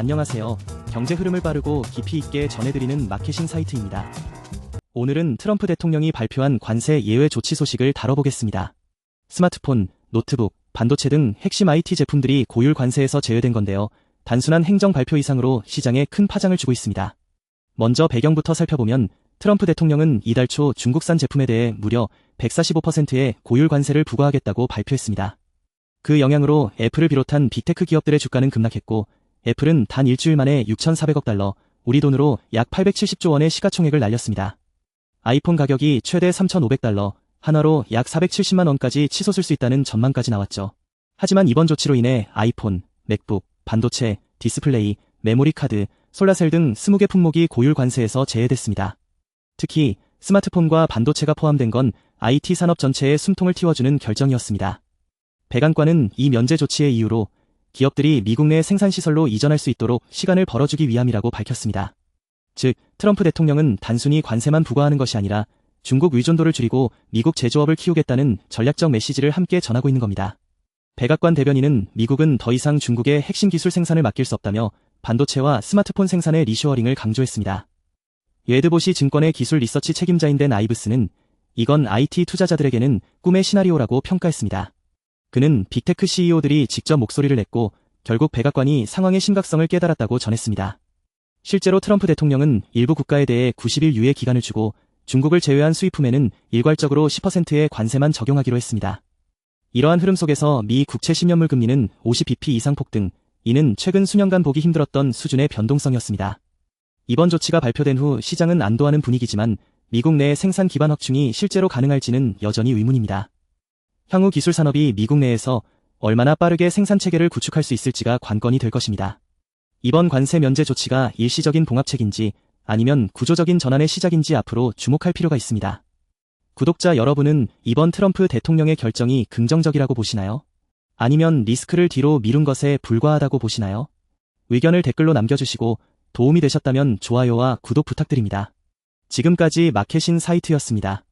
안녕하세요. 경제 흐름을 빠르고 깊이 있게 전해드리는 마케팅 사이트입니다. 오늘은 트럼프 대통령이 발표한 관세 예외 조치 소식을 다뤄보겠습니다. 스마트폰, 노트북, 반도체 등 핵심 IT 제품들이 고율 관세에서 제외된 건데요. 단순한 행정 발표 이상으로 시장에 큰 파장을 주고 있습니다. 먼저 배경부터 살펴보면 트럼프 대통령은 이달 초 중국산 제품에 대해 무려 145%의 고율 관세를 부과하겠다고 발표했습니다. 그 영향으로 애플을 비롯한 빅테크 기업들의 주가는 급락했고 애플은 단 일주일 만에 6,400억 달러, 우리 돈으로 약 870조 원의 시가총액을 날렸습니다. 아이폰 가격이 최대 3,500달러, 하나로 약 470만 원까지 치솟을 수 있다는 전망까지 나왔죠. 하지만 이번 조치로 인해 아이폰, 맥북, 반도체, 디스플레이, 메모리 카드, 솔라셀 등 20개 품목이 고율 관세에서 제외됐습니다. 특히 스마트폰과 반도체가 포함된 건 IT 산업 전체에 숨통을 틔워주는 결정이었습니다. 백안과는 이 면제 조치의 이유로 기업들이 미국 내 생산시설로 이전할 수 있도록 시간을 벌어주기 위함이라고 밝혔습니다. 즉, 트럼프 대통령은 단순히 관세만 부과하는 것이 아니라 중국 의존도를 줄이고 미국 제조업을 키우겠다는 전략적 메시지를 함께 전하고 있는 겁니다. 백악관 대변인은 미국은 더 이상 중국의 핵심 기술 생산을 맡길 수 없다며 반도체와 스마트폰 생산의 리쇼어링을 강조했습니다. 예드보시 증권의 기술 리서치 책임자인 된 아이브스는 이건 IT 투자자들에게는 꿈의 시나리오라고 평가했습니다. 그는 빅테크 CEO들이 직접 목소리를 냈고 결국 백악관이 상황의 심각성을 깨달았다고 전했습니다. 실제로 트럼프 대통령은 일부 국가에 대해 90일 유예 기간을 주고 중국을 제외한 수입품에는 일괄적으로 10%의 관세만 적용하기로 했습니다. 이러한 흐름 속에서 미 국채 10년물 금리는 50bp 이상 폭등, 이는 최근 수년간 보기 힘들었던 수준의 변동성이었습니다. 이번 조치가 발표된 후 시장은 안도하는 분위기지만 미국 내 생산 기반 확충이 실제로 가능할지는 여전히 의문입니다. 향후 기술 산업이 미국 내에서 얼마나 빠르게 생산 체계를 구축할 수 있을지가 관건이 될 것입니다. 이번 관세 면제 조치가 일시적인 봉합책인지 아니면 구조적인 전환의 시작인지 앞으로 주목할 필요가 있습니다. 구독자 여러분은 이번 트럼프 대통령의 결정이 긍정적이라고 보시나요? 아니면 리스크를 뒤로 미룬 것에 불과하다고 보시나요? 의견을 댓글로 남겨주시고 도움이 되셨다면 좋아요와 구독 부탁드립니다. 지금까지 마케신 사이트였습니다.